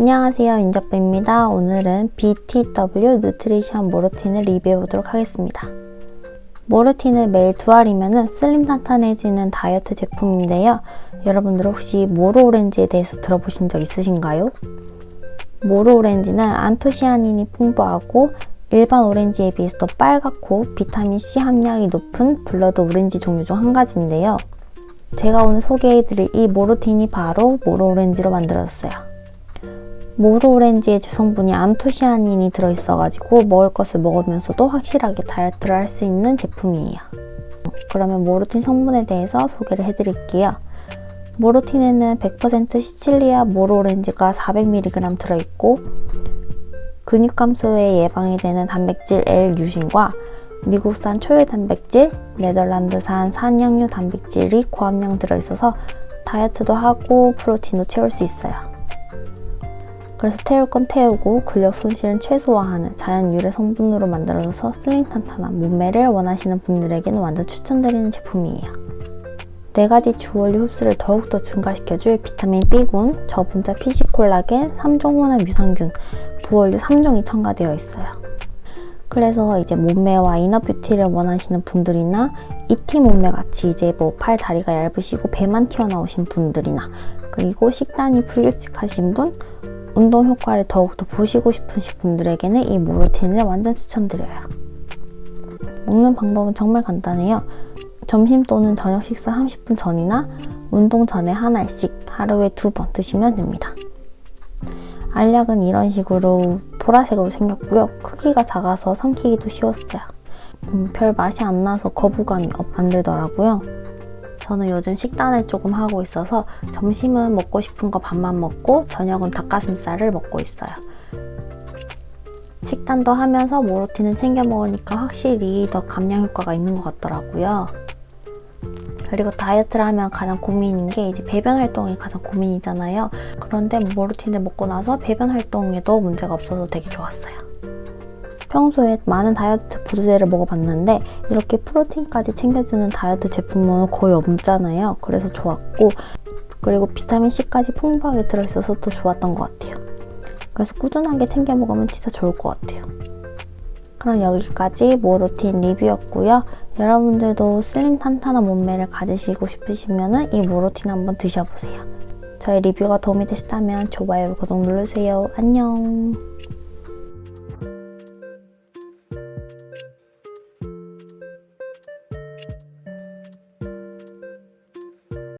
안녕하세요 인적배입니다. 오늘은 BTW 누트리션 모르틴을 리뷰해 보도록 하겠습니다. 모르틴을 매일 두 알이면 슬림 탄탄해지는 다이어트 제품인데요. 여러분들 혹시 모로 오렌지에 대해서 들어보신 적 있으신가요? 모로 오렌지는 안토시아닌이 풍부하고 일반 오렌지에 비해서 더 빨갛고 비타민C 함량이 높은 블러드 오렌지 종류 중 한 가지인데요. 제가 오늘 소개해드릴 이 모로틴이 바로 모로 오렌지로 만들었어요. 모로 오렌지의 주성분이 안토시아닌이 들어있어가지고 먹을 것을 먹으면서도 확실하게 다이어트를 할 수 있는 제품이에요. 그러면 모로틴 성분에 대해서 소개를 해드릴게요. 모로틴에는 100% 시칠리아 모로 오렌지가 400mg 들어있고 근육 감소에 예방이 되는 단백질 L-유신과 미국산 초유 단백질, 네덜란드산 산양류 단백질이 고함량 들어있어서 다이어트도 하고 프로틴도 채울 수 있어요. 그래서 태울 건 태우고 근력 손실은 최소화하는 자연 유래 성분으로 만들어져서 슬림 탄탄한 몸매를 원하시는 분들에게는 완전 추천드리는 제품이에요. 네 가지 주원료 흡수를 더욱더 증가시켜줄 비타민 B군, 저분자 피시콜라겐, 3종 혼합 유산균, 부원료 3종이 첨가되어 있어요. 그래서 이제 몸매와 이너 뷰티를 원하시는 분들이나 이티 몸매 같이 이제 뭐 팔 다리가 얇으시고 배만 튀어나오신 분들이나 그리고 식단이 불규칙하신 분, 운동 효과를 더욱더 보시고 싶으신 분들에게는 이 모로틴을 완전 추천드려요. 먹는 방법은 정말 간단해요. 점심 또는 저녁 식사 30분 전이나 운동 전에 하나씩 하루에 두 번 드시면 됩니다. 알약은 이런 식으로 보라색으로 생겼고요. 크기가 작아서 삼키기도 쉬웠어요. 음, 별 맛이 안 나서 거부감이 안 들더라고요. 저는 요즘 식단을 조금 하고 있어서 점심은 먹고 싶은 거 밥만 먹고 저녁은 닭가슴살을 먹고 있어요. 식단도 하면서 모로틴은 챙겨 먹으니까 확실히 더 감량 효과가 있는 것 같더라고요. 그리고 다이어트를 하면 가장 고민인 게 이제 배변 활동이 가장 고민이잖아요. 그런데 모르틴을 먹고 나서 배변 활동에도 문제가 없어서 되게 좋았어요. 평소에 많은 다이어트 보조제를 먹어봤는데 이렇게 프로틴까지 챙겨주는 다이어트 제품은 거의 없잖아요. 그래서 좋았고 그리고 비타민C까지 풍부하게 들어있어서 더 좋았던 것 같아요. 그래서 꾸준하게 챙겨 먹으면 진짜 좋을 것 같아요. 그럼 여기까지 모로틴 리뷰였고요. 여러분들도 슬림 탄탄한 몸매를 가지시고 싶으시면 이 모로틴 한번 드셔보세요. 저의 리뷰가 도움이 되셨다면 좋아요, 구독 누르세요. 안녕.